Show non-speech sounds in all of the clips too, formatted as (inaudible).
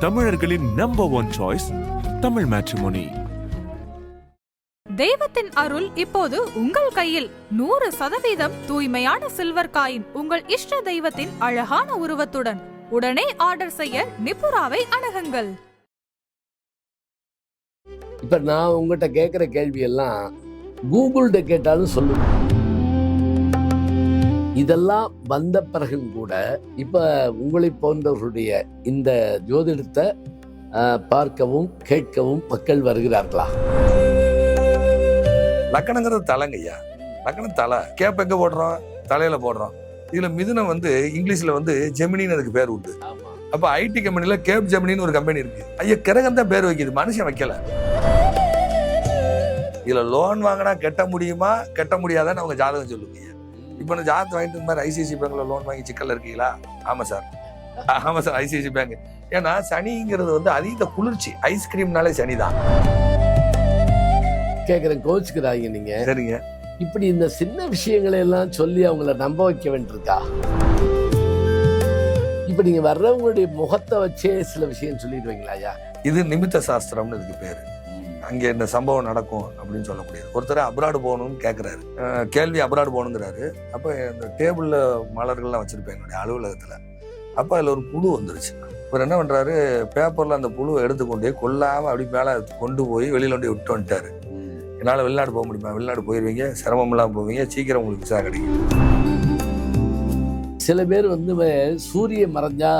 தமிழர்களின் number one choice Tamil matrimony தெய்வத்தின் அருள் இப்போது உங்கள் கையில். நூறு சதவீதம் தூய்மையான சில்வர் காயின் உங்கள் இஷ்ட தெய்வத்தின் அழகான உருவத்துடன். உடனே ஆர்டர் செய்ய நிபுராவை அணுகுங்கள். இப்ப நான் உங்ககிட்ட கேட்குற கேள்வி எல்லாம் கூகுள்கிட்ட கேட்டாலும் சொல்லுங்க. இதெல்லாம் வந்த பிறகும் கூட இப்ப உங்களை போன்றவர்களுடைய இந்த ஜோதிடத்தை பார்க்கவும் கேட்கவும் மக்கள் வருகிறார்களா? லக்கணங்கிறது தலைங்கய்யா லக்கணம் தலை. கேப் எங்க போடுறோம்? தலையில போடுறோம். இதுல மிதுனம் வந்து இங்கிலீஷ்ல வந்து ஜெமினின்னு அதுக்கு பேர் உண்டு. அப்ப ஐடி கம்பெனில கேப் ஜெமினின்னு ஒரு கம்பெனி இருக்கு. ஐயா கிரகம் தான் பேர் வைக்குது. மனுஷன் வைக்கல. இதுல லோன் வாங்கினா கட்ட முடியுமா? கட்ட முடியாதான்னு அவங்க ஜாதகம் சொல்லுங்க ஐயா. இப்போ நான் ஜாதகம் வாங்கிட்டு இந்த மாதிரி ஐசிஐசி பேங்க்ல லோன் வாங்கி சிக்கல்ல இருக்கீங்களா? ஆமா சார் ஆமா சார் ஐசிஐசி பேங்க் ஏன்னா சனிங்கிறது வந்து அதீத குளிர்ச்சி. ஐஸ்கிரீம்னாலே சனி தான் கேட்குறேன் கோச்சுக்கிறாங்க நீங்க. சரிங்க. இப்படி இந்த சின்ன விஷயங்களை எல்லாம் சொல்லி அவங்கள நம்ப வைக்க வேண்டியிருக்கா? இப்ப நீங்க வர்றவங்களுடைய முகத்தை வச்சே சில விஷயம் சொல்லிடுவீங்களா ஐயா? இது நிமித்த சாஸ்திரம்னு இதுக்கு பேரு. அங்கே இந்த சம்பவம் நடக்கும் அப்படின்னு சொல்லக்கூடியது. ஒருத்தர் அப்ராடு போகணும்னு கேட்குறாரு கேள்வி அப்ராடு போகணுங்கிறாரு. அப்போ இந்த டேபிளில் மலர்கள்லாம் வச்சுருப்பேன் என்னுடைய அலுவலகத்தில். அப்போ அதில் ஒரு புழு வந்துருச்சு. இவர் என்ன பண்ணுறாரு பேப்பரில் அந்த புழுவை எடுத்துக்கொண்டே கொல்லாமல் அப்படி மேலே கொண்டு போய் வெளியில் கொண்டு விட்டு வந்துட்டாரு. என்னால் வெளிநாடு போக முடியுமா? வெளிநாடு போயிடுவீங்க சிரமம்லாம் போவீங்க சீக்கிரம் உங்களுக்கு விசா கிடைக்கும். சில பேர் வந்து சூரிய மறைஞ்சா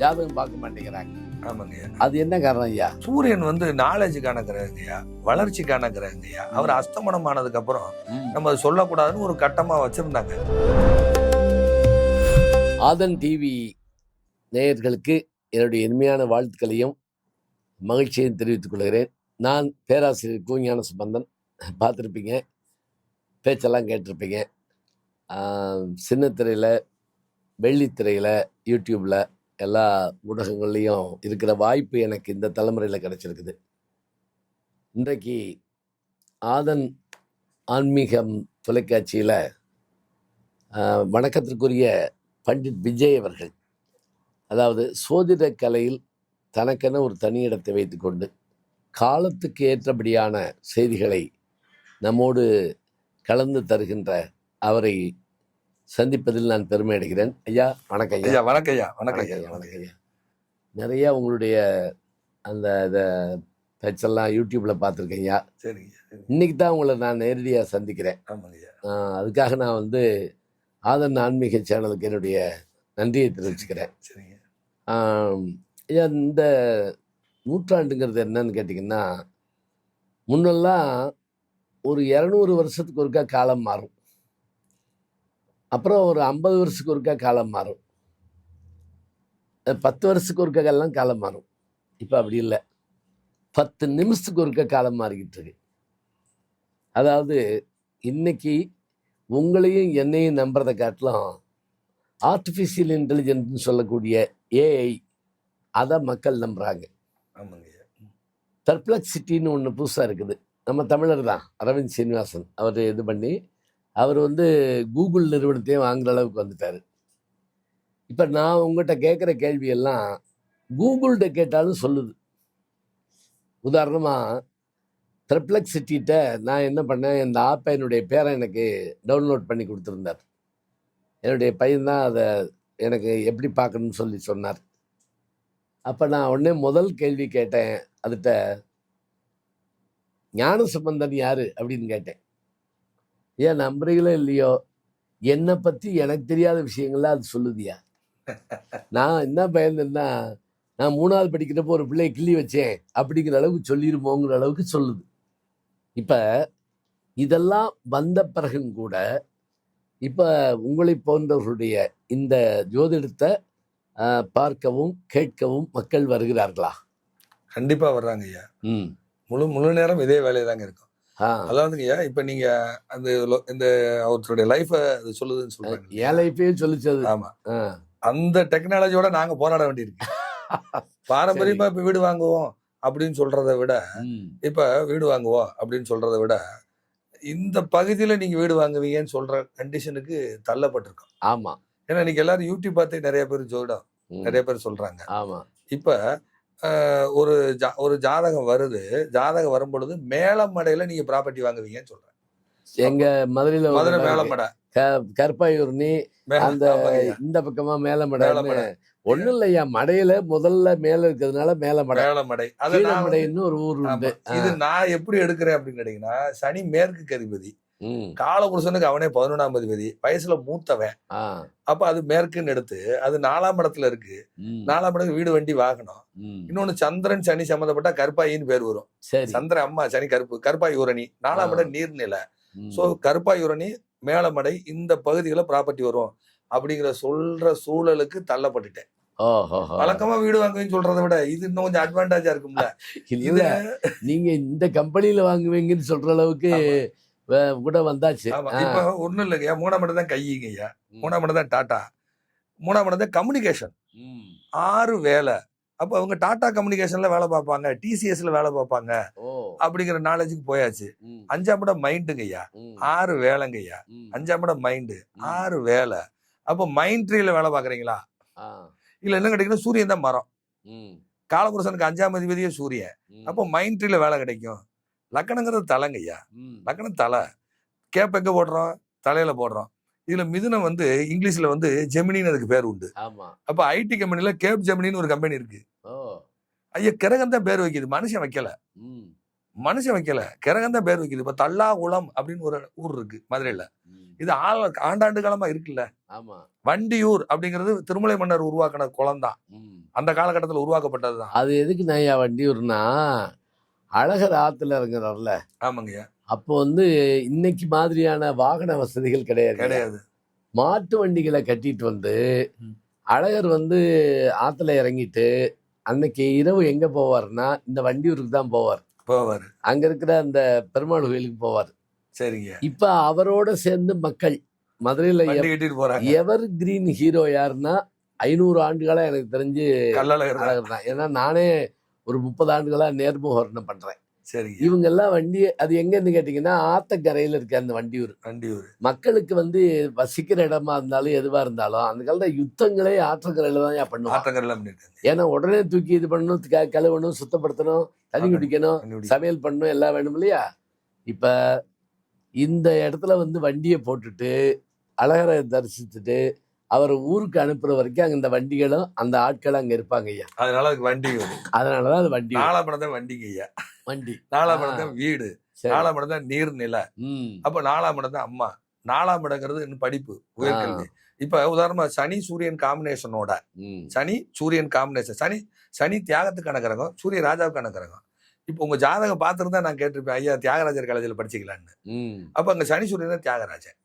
ஜாதகம் பார்க்க மாட்டேங்கிறாங்க. ஆமாங்கய்யா. அது என்ன காரணம் ஐயா? சூரியன் வந்து நாலேஜுக்கான கிரகங்கய்யா வளர்ச்சிக்கான கிரகங்கய்யா அவர் அஸ்தமனம் ஆனதுக்கு அப்புறம் நம்ம அதை சொல்லக்கூடாதுன்னு ஒரு கட்டமாக வச்சுருந்தாங்க. ஆதன் டிவி நேயர்களுக்கு என்னுடைய இனிமையான வாழ்த்துக்களையும் மகிழ்ச்சியையும் தெரிவித்துக் கொள்கிறேன். நான் பேராசிரியர் கூஞான சம்பந்தன் பார்த்துருப்பீங்க. பேச்செல்லாம் கேட்டிருப்பீங்க. சின்ன திரையில் வெள்ளித்திரையில் யூடியூப்பில் எல்லா ஊடகங்கள்லேயும் இருக்கிற வாய்ப்பு எனக்கு இந்த தலைமுறையில் கிடைச்சிருக்குது. இன்றைக்கு ஆதன் ஆன்மீகம் தொலைக்காட்சியில் வணக்கத்திற்குரிய பண்டிட் விஜய் அவர்கள் அதாவது சோதிட கலையில் தனக்கென ஒரு தனி இடத்தை வைத்துக்கொண்டு காலத்துக்கு ஏற்றபடியான செய்திகளை நம்மோடு கலந்து தருகின்ற அவரை சந்திப்பதில் நான் பெருமை அடைகிறேன் ஐயா வணக்கம் ஐயா. வணக்கம் ஐயா வணக்கம் வணக்கம் ஐயா வணக்கம் ஐயா. நிறைய உங்களுடைய அந்த இதை பேச்செல்லாம் யூடியூப்பில் பார்த்துருக்கேன் ஐயா. சரிங்க. இன்னைக்கு தான் உங்களை நான் நேரடியாக சந்திக்கிறேன். ஆமாங்க ஐயா. அதுக்காக நான் வந்து ஆதன் ஆன்மீக சேனலுக்கு என்னுடைய நன்றியை தெரிவிச்சுக்கிறேன். சரிங்க ஐயா, இந்த நூற்றாண்டுங்கிறது என்னன்னு கேட்டிங்கன்னா முன்னெல்லாம் ஒரு இரநூறு வருஷத்துக்கு ஒருக்கா காலம் மாறும். அப்புறம் ஒரு ஐம்பது வருஷத்துக்கு ஒருக்கா காலம் மாறும். பத்து வருஷத்துக்கு ஒருக்கா எல்லாம் காலம் மாறும். இப்போ அப்படி இல்லை. பத்து நிமிஷத்துக்கு ஒருக்கா காலம் மாறிக்கிட்டு இருக்கு. அதாவது இன்னைக்கு உங்களையும் என்னையும் நம்புறதை காட்டிலும் ஆர்டிஃபிஷியல் இன்டெலிஜென்ட்னு சொல்லக்கூடிய ஏஐ அதை மக்கள் நம்புகிறாங்க ஆமாங்க பெர்ப்ளெக்சிட்டின்னு ஒன்று புதுசாக இருக்குது. நம்ம தமிழர் தான் அரவிந்த் சீனிவாசன். அவர் இது பண்ணி அவர் வந்து கூகுள் நிறுவனத்தையும் வாங்குற அளவுக்கு வந்துட்டார். இப்போ நான் உங்கள்கிட்ட கேட்குற கேள்வியெல்லாம் கூகுள்கிட்ட கேட்டாலும் சொல்லுது. உதாரணமாக பெர்ப்ளெக்சிட்டிகிட்ட நான் என்ன பண்ணேன் இந்த ஆப்பை என்னுடைய பேரை எனக்கு டவுன்லோட் பண்ணி கொடுத்துருந்தார். என்னுடைய பையன்தான் அதை எனக்கு எப்படி பார்க்கணும்னு சொல்லி சொன்னார். அப்போ நான் உடனே முதல் கேள்வி கேட்டேன் அதுகிட்ட ஞான சம்பந்தன் யார்? அப்படின்னு கேட்டேன். ஏன் நம்புறீங்களோ இல்லையோ? என்னை பற்றி எனக்கு தெரியாத விஷயங்கள்லாம் அது சொல்லுதியா? நான் என்ன பயந்தேன்னா நான் மூணாவது படிக்கிறப்போ ஒரு பிள்ளையை கிள்ளி வச்சேன் அப்படிங்கிற அளவுக்கு சொல்லிருமோங்கிற அளவுக்கு சொல்லுது. இப்போ இதெல்லாம் வந்த பிறகும் கூட இப்போ உங்களை போன்றவர்களுடைய இந்த ஜோதிடத்தை பார்க்கவும் கேட்கவும் மக்கள் வருகிறார்களா? கண்டிப்பா வர்றாங்க ஐயா ம். முழு முழு நேரம் இதே வேலையை தாங்க இருக்கும். ஆ. அதாவதுங்க ஐயா இப்ப நீங்க அந்த இந்த அவருடைய லைஃப அது சொல்லுதுன்னு சொல்றாங்க? என் லைஃபே சொல்லிச்சது ஆமா. ஆ. அந்த டெக்னாலஜியோட நாங்க போராட வேண்டியிருக்கு. (laughs) பாரம்பரியமா இப்ப வீடு வாங்குவோம் அப்படின்னு சொல்றதை விட இப்ப வீடு வாங்குவோம் அப்படின்னு சொல்றதை விட இந்த பகுதியில நீங்க வீடு வாங்குவீங்கன்னு சொல்ற கண்டிஷனுக்கு தள்ளப்பட்டிருக்கோம். ஆமா. ஏன்னா இன்னைக்கு எல்லாரும் யூடியூப் பார்த்து நிறைய பேர் ஜோடம் நிறைய பேர் சொல்றாங்க. ஆமா. இப்ப ஒரு ஜா- ஒரு ஜாதகம் வருது ஜாதகம் வரும் பொழுது மேலமடையில நீங்க ப்ராப்பர்ட்டி வாங்குவீங்கன்னு சொல்றேன் எங்க மதுரையில மதுரை. மேலமடை கற்பாயூர்னி அந்த. இந்த பக்கமா மேலமடை. ஒண்ணும் இல்லையா மடையில முதல்ல மேல இருக்கிறதுனால மேலமடை மேலமடை அது கீழமடைன்னு ஒரு ஊர் உண்டு. இது நான் எப்படி எடுக்கிறேன் அப்படின்னு கேட்டீங்கன்னா சனி மேற்கு அதிபதி ம். காலபுருஷனுக்கு அவனே பதினொன்றாம் அதிபதி வயசுல மூத்தவன். அப்ப அது மேற்குன்னு எடுத்து அது நாலாம் இடத்துல இருக்கு. நாலாம் இடத்துக்கு வீடு வண்டி வாகனம். இன்னொன்னு சந்திரன் சனி சம்மந்தப்பட்ட கருப்பாயின்னு பேர் வரும். சந்திரன் அம்மா சனி கருப்பு கருப்பாய் ஊரணி நாலாம். இடம் நீர்நிலை. சோ கருப்பாய் ஊரணி மேலமடை இந்த பகுதிகளில் ப்ராப்பர்ட்டி வரும். அப்படிங்கிற சொல்ற சூழலுக்கு தள்ளப்பட்டுட்டேன். வழக்கமா வீடு வாங்குவேன்னு சொல்றதை விட இது இன்னும் கொஞ்சம் அட்வான்டேஜா இருக்கும்ல. இல்ல. இது நீங்க இந்த கம்பெனில வாங்குவீங்கன்னு சொல்ற அளவுக்கு கூட வந்தாச்சு. இப்ப ஒண்ணும் இல்லைங்க மூணாம் இடம் தான் கையிங்க ஐயா ம். மூணாம் இடம் தான் டாட்டா மூணாம் இடம் தான் கம்யூனிகேஷன். ஆறு வேலை அப்ப அவங்க டாடா கம்யூனிகேஷன்ல வேலை பார்ப்பாங்க டிசிஎஸ்ல வேலை பார்ப்பாங்க அப்படிங்கிற நாலேஜுக்கு போயாச்சு. அஞ்சாம் இடம் மைண்டுங்க ஐயா ம். ஆறு வேலைங்க ஐயா ம். அஞ்சாம் இடம் மைண்டு. ஆறு வேலை அப்போ மைண்ட் ட்ரீல வேலை பார்க்குறீங்களா. இல்ல என்ன கிடைக்குன்னா சூரியன் தான் மரம். காலபுருஷனுக்கு அஞ்சாம் அதிபதியே சூரியன். அப்போ மைண்ட் ட்ரீல வேலை கிடைக்கும் லக்கணங்கிறது தலைங்க ஐயா ம். லக்கணம் தலை. கேப் எங்க போடுறோம்? தலையில போடுறோம். இதுல மிதுனம் வந்து இங்கிலீஷ்ல வந்து ஜெமினின்னு அதுக்கு பேர் உண்டு. ஆமா. அப்ப ஐடி கம்பெனில கேப் ஜெமினின்னு ஒரு கம்பெனி இருக்கு. ஓ. ஐயா கிரகம் தான் பேர் வைக்குது. மனுஷன் வைக்கல. மனுஷன் வைக்கல. கிரகம் தான் பேர் வைக்குது. இப்ப தல்லாகுளம் அப்படின்னு ஒரு ஊர் இருக்கு மதுரையில. இது ஆள் ஆண்டாண்டு காலமா இருக்குல்ல. ஆமா. வண்டியூர் அப்படிங்கிறது திருமலை மன்னர் உருவாக்கின குளம் தான். அந்த காலகட்டத்தில் உருவாக்கப்பட்டது தான். அது எதுக்கு நான் வண்டியூர்னா அழகர் ஆத்துல இறங்குறாருல. ஆமாங்கய்யா. அப்போ வந்து இன்னைக்கு மாதிரியான வாகன வசதிகள் கிடையாது. கிடையாது. மாட்டு வண்டிகளை கட்டிட்டு வந்து. அழகர் வந்து ஆத்துல இறங்கிட்டு அன்னைக்கு இரவு எங்க போவார்னா இந்த வண்டியூருக்கு தான் போவார். போவாரு. அங்க இருக்கிற அந்த பெருமாள் கோயிலுக்கு போவார். சரிங்க இப்ப அவரோட சேர்ந்து மக்கள் மதுரையில கட்டிட்டு எவர் கிரீன் ஹீரோ யாருன்னா ஐநூறு ஆண்டுகளா எனக்கு தெரிஞ்சு. அழகர் தான். ஏன்னா நானே ஒரு முப்பது ஆண்டுகளா நேர்முகரணம் பண்றேன். சரிங்க. இவங்க எல்லாம் வண்டி அது எங்கன்னு கேட்டீங்கன்னா ஆத்தக்கரையில இருக்க அந்த வண்டியூர். வண்டியூர். மக்களுக்கு வந்து வசிக்கிற இடமா இருந்தாலும் எதுவா இருந்தாலும் அந்த காலத்துல யுத்தங்களே ஆற்றங்கரையில தான் பண்ணுவாங்க. ஆத்தங்கரெல்லாம் பண்ணிருக்காங்க ஏன்னா உடனே தூக்கி இது பண்ணணும் க- கழுவணும் சுத்தப்படுத்தணும் தண்ணி. குடிக்கணும். சமையல் பண்ணணும் எல்லாம் வேணும் இல்லையா? இப்ப இந்த இடத்துல வந்து வண்டியை போட்டுட்டு அழகரை தரிசித்துட்டு அவர் ஊருக்கு அனுப்புற வரைக்கும் அங்க இந்த வண்டிகளும் அந்த ஆட்களும் அங்க இருப்பாங்க ஐயா. அதனால அதுக்கு வண்டி வரும் அதனாலதான் அது வண்டி நாலாம் தான் வண்டிங்க ஐயா. வண்டி. நாலாம் தான் வீடு. நாலாம் இடம் தான் நீர்நிலை அப்ப நாலாம் இடம் தான் அம்மா. நாலாம் இடங்கிறது இன்னும் படிப்பு உயர்கல்வி. இப்ப உதாரணமா சனி சூரியன் காம்பினேஷனோட சனி சூரியன் காம்பினேஷன் சனி சனி தியாகத்துக்கான கிரகம் சூரிய ராஜாவுக்கான கிரகம் இப்போ உங்க ஜாதகம் பார்த்துருந்தா நான் கேட்டிருப்பேன் ஐயா தியாகராஜர் காலேஜில் படிச்சுக்கலான்னு. அப்ப அங்க சனி சூரியன் தான் தியாகராஜன்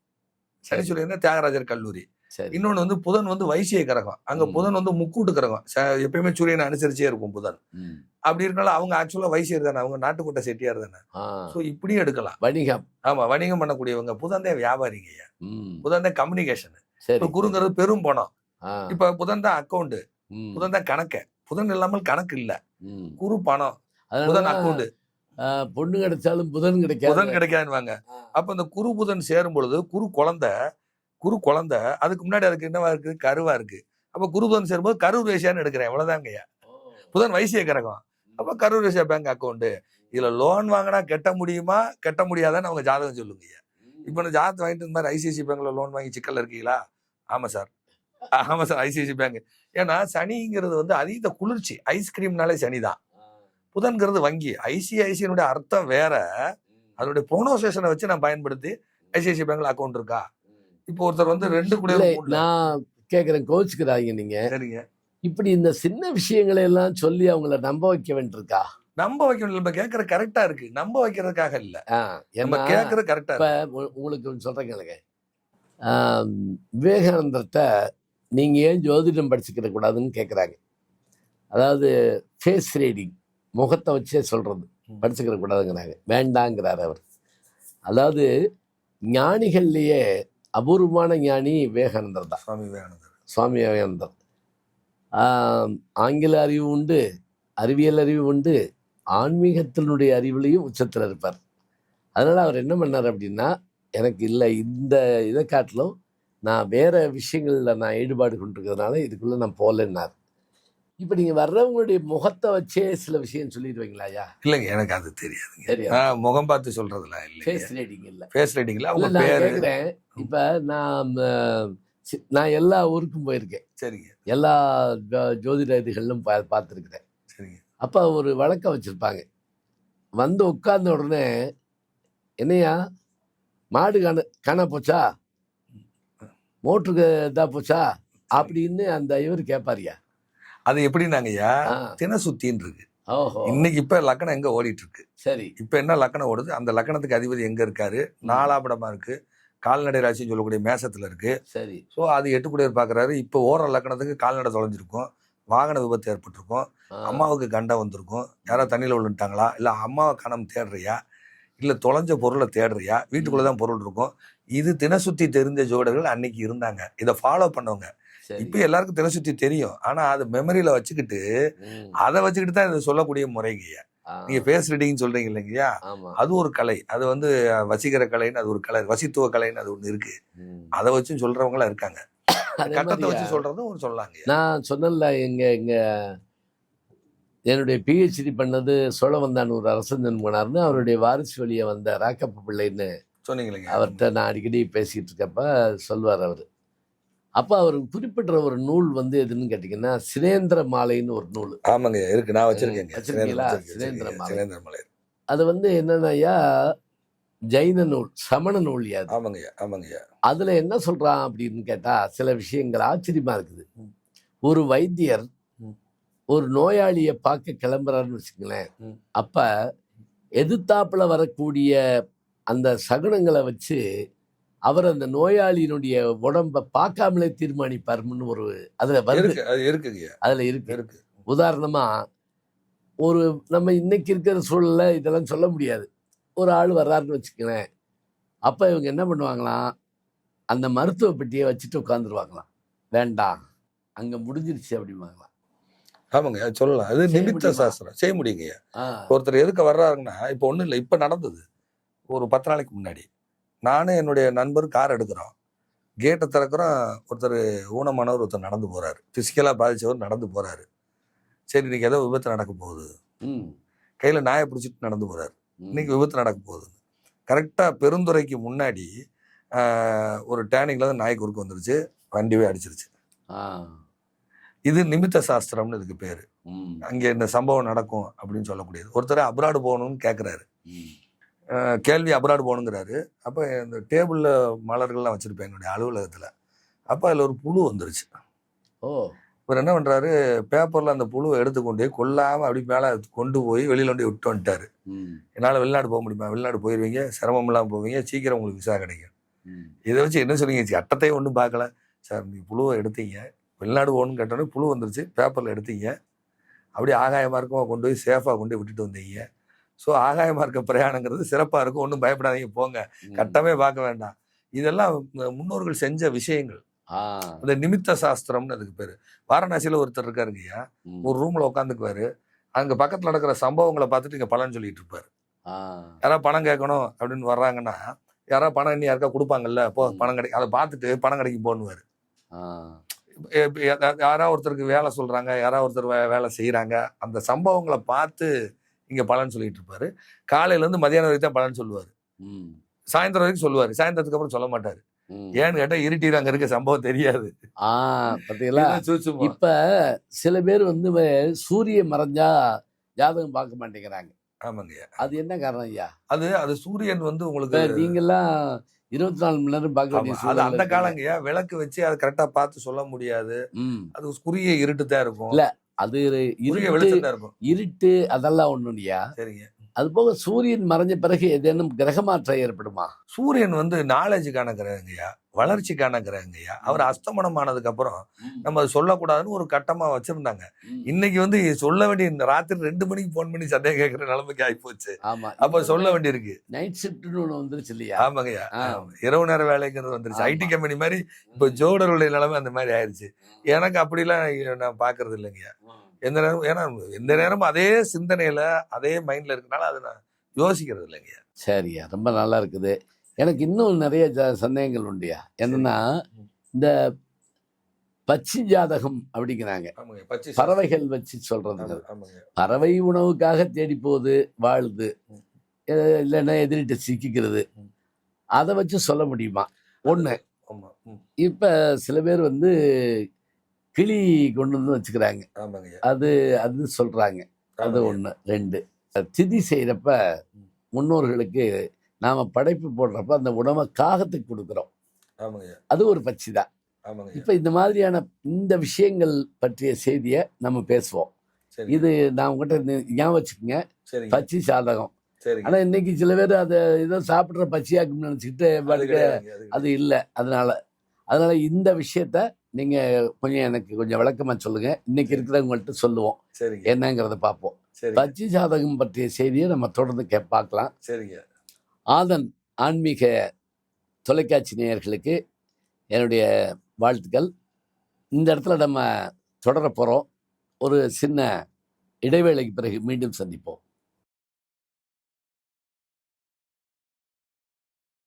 சனி சூரியன் தான் தியாகராஜர் கல்லூரி. சரி. இன்னொன்னு வந்து புதன் வந்து வைசிய கிரகம். அங்க. புதன் வந்து முக்கூட்டு கிரகம். எப்பயுமே சூரியனை அனுசரிச்சே இருக்கும் புதன். அப்படி இருக்கனால அவங்க ஆக்சுவலா வைசியர் தானே. அவங்க நாட்டுக்கோட்டை செட்டியார் தானே. ஸோ இப்படியும் எடுக்கலாம். வணிகம். ஆமா வணிகம் பண்ணக்கூடியவங்க. புதன் தான் வியாபாரிங்க புதன் தான் கம்யூனிகேஷன் இப்போ குருங்கிறது பெரும் பணம். இப்ப புதன் தான் அக்கௌண்ட் புதன் தான் கணக்கு. புதன் இல்லாமல் கணக்கு இல்ல. குரு பணம். புதன் அக்கௌண்ட் பொண்ணு கிடைச்சாலும் புதன் கிடைக்காது. புதன் கிடைக்காதுவாங்க ஆ. அப்ப இந்த குரு புதன் சேரும் பொழுது குரு குழந்தை குரு குழந்தை அதுக்கு முன்னாடி அதுக்கு என்னவா இருக்கு கருவா இருக்கு. அப்ப குரு புதன் சேரும்போது கரூர் வேசியான்னு எடுக்கிறேன். அவ்வளவுதாங்கய்யா. புதன் வைசிய கிரகம். அப்ப கரூர் வேசியா பேங்க் அக்கௌண்ட் இதுல லோன் வாங்கினா கட்ட முடியுமா? கட்ட முடியாதான்னு அவங்க ஜாதகம் சொல்லுங்க இப்போ நான் ஜாதகம் வாங்கிட்டு இந்த மாதிரி ஐசிஐசி பேங்க்ல லோன் வாங்கி சிக்கல் இருக்கீங்களா? ஆமா சார் ஆமா சார் ஐசிஐசி பேங்க் ஏன்னா சனிங்கிறது வந்து அதீத குளிர்ச்சி. ஐஸ்கிரீம்னாலே சனி தான் புதன்கிறது வங்கி. ஐசிஐசியினுடைய அர்த்தம் வேற. அதனுடைய ப்ரொனோசியேஷனை வச்சு நான் பயன்படுத்தி ஐசிஐசி பேங்க்ல அக்கௌண்ட் இருக்கா? இப்போ ஒருத்தர் வந்து ரெண்டு கூட இல்லை நான் கேட்குறேன் கோச்சுக்கிறாங்க நீங்க. சரிங்க. இப்படி இந்த சின்ன விஷயங்களை எல்லாம் சொல்லி அவங்கள நம்ப வைக்க வேண்டியிருக்கா? நம்ப வைக்கணும் நம்ம கேட்கற கரெக்டா இருக்கு. நம்ப வைக்கிறதுக்காக இல்ல. நம்ம ஏன்னா கேட்கறது கரெக்டா இப்ப உங்களுக்கு ஆம், விவேகானந்தர்கிட்ட நீங்க ஏன் ஜோதிடம் படிச்சுக்கிற கூடாதுன்னு கேட்குறாங்க அதாவது ஃபேஸ் ரீடிங் முகத்தை வச்சே சொல்றது. படிச்சுக்கிற கூடாதுங்கிறாங்க. வேண்டாங்கிறார் அவர். அதாவது ஞானிகள்லயே அபூர்வமான ஞானி விவேகானந்தர் தான். சுவாமி விவேகானந்தர். சுவாமி விவேகானந்தர். ஆங்கில அறிவு உண்டு அறிவியல் அறிவு உண்டு ஆன்மீகத்தினுடைய அறிவுலையும் உச்சத்தில் இருப்பார். அதனால் அவர் என்ன பண்ணார் அப்படின்னா எனக்கு இல்லை இந்த இதை காட்டிலும் நான் வேற விஷயங்களில் நான் ஈடுபாடு கொண்டிருக்கிறதுனால இதுக்குள்ளே நான் போகலன்னார். இப்ப நீங்க வர்றவங்களுடைய முகத்தை வச்சே சில விஷயம் சொல்லிடுவீங்களா ஐயா? இல்லைங்க எனக்கு அது தெரியாதுங்க. தெரியாது. நான் முகம் பார்த்து சொல்றதுலாம் இல்லைங்க. ஃபேஸ் ரீடிங் இல்ல. ஃபேஸ் ரைட்டிங்ல இல்ல. அவங்க கேக்குறேன். இப்ப நான் நான் எல்லா ஊருக்கும் போயிருக்கேன். சரிங்க. எல்லா ஜோ- ஜோதிட இதுகளிலும் பா பார்த்துருக்குறேன். சரிங்க. அப்போ ஒரு வழக்கம் வச்சுருப்பாங்க. வந்து உட்கார்ந்த உடனே என்னையா மாடு காண காண போச்சா? மோட்டருக்கு இதா போச்சா? அப்படின்னு அந்த இவர் கேட்பாரியா அது எப்படின்னாங்கய்யா தினசுத்தின்னு இருக்கு இன்னைக்கு இப்ப லக்கணம் எங்க ஓடிட்டு இருக்கு சரி. இப்ப என்ன லக்கணம் ஓடுது? அந்த லக்கணத்துக்கு அதிபதி எங்க இருக்காரு? நாலாபடமா இருக்கு. கால்நடை ராசின்னு சொல்லக்கூடிய மேசத்துல இருக்கு. சரி. ஸோ அது எட்டுக்குடியர் பாக்குறாரு. இப்போ ஓர லக்கணத்துக்கு கால்நடை தொலைஞ்சிருக்கும். வாகன விபத்து ஏற்பட்டிருக்கும். அம்மாவுக்கு கண்டம் வந்திருக்கும். யாராவது தண்ணியில் விழுந்துட்டாங்களா? இல்லை அம்மாவை கணம் தேடுறியா? இல்லை தொலைஞ்ச பொருளை தேடுறியா? வீட்டுக்குள்ளே தான் பொருள் இருக்கும். இது தினசுத்தி தெரிஞ்ச ஜோடர்கள் அன்னைக்கு இருந்தாங்க. இதை ஃபாலோ பண்ணவங்க. இப்போ எல்லாருக்கும் தினசுத்தி தெரியும். ஆனால் அது மெமரியில் வச்சுக்கிட்டு அதை வச்சுக்கிட்டு தான் இதை சொல்லக்கூடிய முறைங்கய்யா ஆ, நீங்கள் ஃபேஸ் ரீடிங் சொல்கிறீங்க இல்லைங்கய்யா? ஆமா. அது ஒரு கலை. அது வந்து வசீகர கலைன்னு அது ஒரு கலை வசித்துவ கலைன்னு அது ஒன்று இருக்கு. அதை வச்சும் சொல்றவங்களாம் இருக்காங்க. கட்டத்தை வச்சு சொல்றதும் ஒரு சொல்லாங்க நான் சொன்னேன்ல எங்க எங்க என்னுடைய பிஹெச்டி பண்ணது சோழவந்தான் ஒரு அரசந்தன் போனார்னு அவருடைய வாரிசு வழியை வந்த ராக்கப்ப பிள்ளைன்னு சொன்னீங்க இல்லைங்க அவர்கிட்ட நான் அடிக்கடி பேசிட்டு இருக்கப்ப சொல்வார் அவர். அப்போ அவர் குறிப்பிட்ட ஒரு நூல் வந்து எதுன்னு கேட்டிங்கன்னா சினேந்திர மாலைன்னு ஒரு நூல் ஆமாங்க இருக்கு நான் வச்சிருக்கீங்களா? வச்சிருக்கேன், சிலேந்திர வச்சிருக்கேன். மலை. சிலேந்திர மலை அது வந்து என்னன்னாயா ஜைன நூல் சமண நூல் அது ஆமாங்கய்யா ஆமாங்கய்யா அதுல என்ன சொல்றான் அப்படின்னு கேட்டா சில விஷயங்கள் ஆச்சரியமா இருக்குது. ஒரு வைத்தியர். ஒரு நோயாளியை பார்க்க கிளம்புறாருன்னு வச்சுங்களேன் ம். அப்ப எதிர்த்தாப்புல வரக்கூடிய அந்த சகுனங்களை வச்சு அவர் அந்த நோயாளியினுடைய உடம்ப பார்க்காமலே தீர்மானிப்பார்னு ஒரு அதுல வருது இருக்கு அது இருக்குங்கய்யா அதுல இருக்கு. இருக்கு. உதாரணமா ஒரு நம்ம இன்னைக்கு இருக்கிற சூழல்ல இதெல்லாம் சொல்ல முடியாது. ஒரு ஆள் வர்றாருன்னு வச்சுக்கங்களேன். அப்ப இவங்க என்ன பண்ணுவாங்களாம் அந்த மருத்துவ பெட்டியை வச்சுட்டு உட்காந்துருவாங்களாம் வேண்டாம் அங்க முடிஞ்சிருச்சு அப்படிம்பாங்களாம். ஆமாங்க சொல்லலாம். அது நிமித்த? சாஸ்திரம். செய்ய முடியுங்கய்யா ஆ, ஒருத்தர் எதுக்கு வர்றாருன்னா இப்போ ஒன்றும் இல்லை இப்போ நடந்தது. ஒரு பத்து நாளைக்கு முன்னாடி. நானும் என்னுடைய நண்பர் கார் எடுக்கிறோம். கேட்டை திறக்கிறோம். ஒருத்தர் ஊனமானவர் ஒருத்தர் நடந்து போறாரு. பிசிக்கலாக பாதிச்சவர் நடந்து போறாரு. சரி இன்னைக்கு ஏதோ விபத்து நடக்க போகுது. ம், கையில் நாயை பிடிச்சிட்டு நடந்து போறாரு. ம். இன்னைக்கு விபத்து நடக்க போகுது கரெக்டாக பெருந்துறைக்கு முன்னாடி ஒரு டேனிங்ல இருந்து நாய் குறுக்கு வந்துருச்சு. வண்டிவே அடிச்சிருச்சு. இது நிமித்த சாஸ்திரம்னு இதுக்கு பேரு. ம், அங்கே இந்த சம்பவம் நடக்கும் அப்படின்னு சொல்லக்கூடியது. ஒருத்தர் அப்ராடு போகணும்னு கேட்குறாரு. கேள்வி அப்ராடு போகணுங்கிறாரு. அப்போ இந்த டேபிளில் மலர்கள்லாம் வச்சுருப்பேன் என்னுடைய அலுவலகத்தில். அப்போ அதில் ஒரு புழு வந்துருச்சு. ஓ. இவர் என்ன பண்ணுறாரு பேப்பரில் அந்த புழுவை எடுத்து கொண்டு போய் கொல்லாமல் அப்படி மேலே கொண்டு போய் வெளியில் கொண்டு விட்டு வந்துட்டாரு. என்னால் வெளிநாடு போக முடியுமா? வெளிநாடு போயிடுவீங்க சிரமம் இல்லாமல் போவீங்க சீக்கிரம் உங்களுக்கு விசா கிடைக்கும். இதை வச்சு என்ன சொல்றீங்க சட்டத்தையும் ஒன்றும் பார்க்கல. சார் நீ புழுவை எடுத்தீங்க. வெளிநாடு போகணும்னு கேட்டோன்னே புழு வந்துருச்சு பேப்பரில் எடுத்தீங்க. அப்படியே ஆகாய மார்க்கமாக கொண்டு போய் சேஃபாக கொண்டு போய் விட்டுட்டு வந்தீங்க. ஸோ ஆகாய மார்க்க பிரயாணங்கிறது சிறப்பாக இருக்கும். ஒன்றும் பயப்படாதீங்க போங்க. கட்டமே பார்க்க வேண்டாம். இதெல்லாம் முன்னோர்கள் செஞ்ச விஷயங்கள். அந்த நிமித்த சாஸ்திரம்னு அதுக்கு பேர். வாரணாசியில் ஒருத்தர் இருக்காருங்கய்யா ம். ஒரு ரூமில் உட்காந்துக்குவாரு அங்கே பக்கத்தில் நடக்கிற சம்பவங்களை பார்த்துட்டு இங்கே பலன் சொல்லிட்டு இருப்பாரு. யாராவது பணம் கேட்கணும் அப்படின்னு வர்றாங்கன்னா யாராவது பணம் இன்னி யாருக்கா கொடுப்பாங்கல்ல போ. பணம் கிடைக்கும் அதை பார்த்துட்டு பணம் கிடைக்கும் போன்னுவார். யாராவது ஒருத்தருக்கு வேலை சொல்றாங்க யாராவது ஒருத்தர் வேலை செய்யறாங்க அந்த சம்பவங்களை பார்த்து இங்க பலன் சொல்லிட்டு இருப்பாரு காலையில இருந்து மதியானம் வரைக்கும் தான் பலன் சொல்லுவாரு. சாயந்தரம் வரைக்கும் சொல்லுவாரு. சாயந்தரத்துக்கு அப்புறம் சொல்ல மாட்டாரு. ஏன்னு கேட்டா இருட்டியில் அங்க இருக்க சம்பவம் தெரியாது. ஆ பார்த்தீங்களா. இப்ப சில பேர் வந்து சூரியன் மறைஞ்சா ஜாதகம் பார்க்க மாட்டேங்கிறாங்க. ஆமாங்கய்யா அது என்ன காரணம் ஐயா? அது அது சூரியன் வந்து உங்களுக்கு நீங்கெல்லாம் இருபத்தி நாலு மணி நேரம் பார்க்க வேண்டிய அது அந்த. காலங்கய்யா விளக்கு வச்சு அதை கரெக்டா பார்த்து சொல்ல முடியாது. அது குறுகிய இருட்டு தான் இருக்கும். இல்ல, அது இருட்டு இருட்டு அதெல்லாம் ஒண்ணும் இல்லையா? சரிங்க. அது போக சூரியன் மறைஞ்ச பிறகு ஏதேனும் கிரக மாற்றம் ஏற்படுமா? சூரியன் வந்து நாலேஜுக்கான கிரகங்கய்யா. வளர்ச்சிக்கான கிரகங்கய்யா அவர் அஸ்தமனம் ஆனதுக்கு அப்புறம் நம்ம அது சொல்லக்கூடாதுன்னு ஒரு கட்டமா வச்சிருந்தாங்க. இன்னைக்கு வந்து சொல்ல வேண்டிய இந்த ராத்திரி ரெண்டு மணிக்கு போன் பண்ணி சந்தேகம் கேட்கிற நிலைமைக்கு ஆயிப்போச்சு. ஆமா. அப்ப சொல்ல வேண்டியிருக்கு. நைட் ஷிஃப்ட்னு ஒண்ணு வந்துருச்சு இல்லையா? ஆமாங்கய்யா. இரவு நேர வேலைங்கிறது வந்துருச்சு. ஐடி கம்பெனி மாதிரி இப்ப ஜோடருடைய நிலைமை அந்த மாதிரி ஆயிருச்சு. எனக்கு அப்படிலாம் நான் பாக்குறது இல்லைங்கய்யா. எந்த நேரம் ஏன்னா எந்த நேரமும் அதே சிந்தனையில அதே மைண்ட்ல இருக்கனால அதை நான் யோசிக்கிறது இல்லைங்கய்யா. சரியா ரொம்ப நல்லா இருக்குது. எனக்கு இன்னும் நிறைய சந்தேகங்கள் உண்டுயா? என்னன்னா இந்த பச்சி ஜாதகம் அப்படிங்கிறாங்க. பறவைகள் வச்சு சொல்றது பறவை உணவுக்காக தேடி போகுது வாழுது இல்லைன்னா எதிரிட்ட சிக்கிக்கிறது. அதை வச்சு சொல்ல முடியுமா? ம், இப்ப சில பேர் வந்து கிளி கொண்டு வந்து வச்சுக்கிறாங்க. அது அது சொல்றாங்க. அது. ஒண்ணு. ரெண்டு. திதி செய்யறப்ப முன்னோர்களுக்கு நாம படைப்பு போடுறப்ப அந்த உணவை காகத்துக்கு கொடுக்குறோம். ஆமாங்க அது ஒரு பட்சி தான். ஆமாங்க இப்ப இந்த மாதிரியான இந்த விஷயங்கள் பற்றிய செய்தியை நம்ம பேசுவோம். இது நான் உங்ககிட்ட ஞாபகம் வச்சுக்கோங்க. பச்சி சாதகம். சரிங்க. ஆனா இன்னைக்கு சில பேர் அதை ஏதோ சாப்பிட்ற பச்சையாக்குன்னு நினைச்சுக்கிட்டு அது இல்லை. அதனால அதனால இந்த விஷயத்த நீங்க கொஞ்சம் எனக்கு கொஞ்சம் விளக்கமா சொல்லுங்க. இன்னைக்கு இருக்கிறவங்கள்ட்ட சொல்லுவோம். என்னங்கிறத பார்ப்போம். பச்சி ஜாதகம் பற்றிய செய்தியை நம்ம தொடர்ந்து கே பார்க்கலாம். சரிங்க. ஆதன் ஆன்மீக தொலைக்காட்சி நேயர்களுக்கு என்னுடைய வாழ்த்துக்கள். இந்த இடத்துல நம்ம தொடர போகிறோம் ஒரு சின்ன இடைவேளைக்கு பிறகு மீண்டும் சந்திப்போம்.